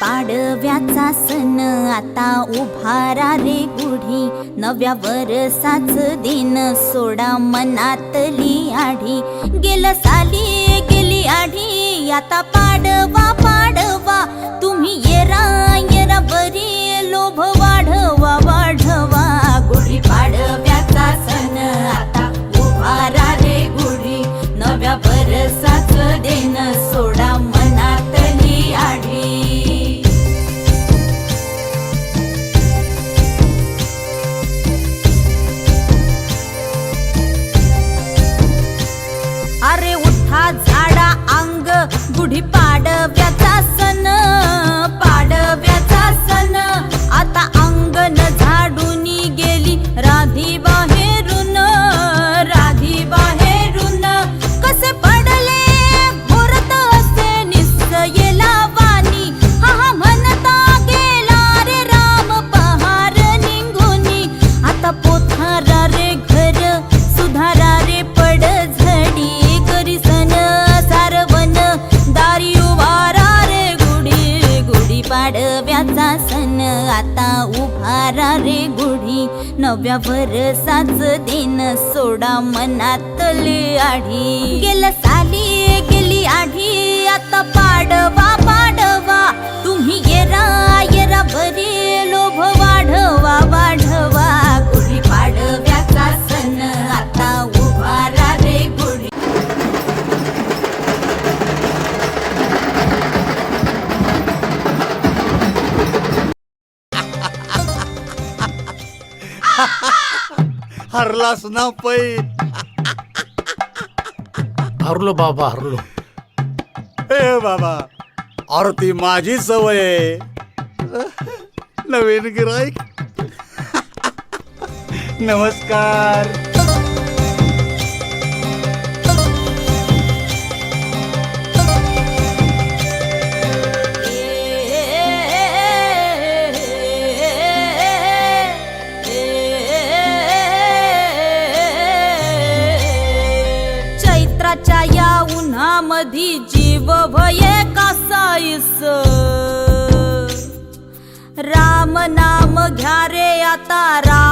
पाडव्याचा सण आता उभारा रे गुढी. नव्या वरसाच दिन सोडा मनातली आढी. गेलं साली गेली आढी आता सिंहासन आता उभारा रे गुढी. नव्या वरसाच दिन सोडा मनातली आढी गेलं हरलास ना पै हरलो बाबा हरलो. हे बाबा अरे ती माझी सवय आहे. नवीन गिराईक. नमस्कार. चैत्राच्या या उन्हामधी जीव भये कसाईस राम नाम घ्या रे आता राम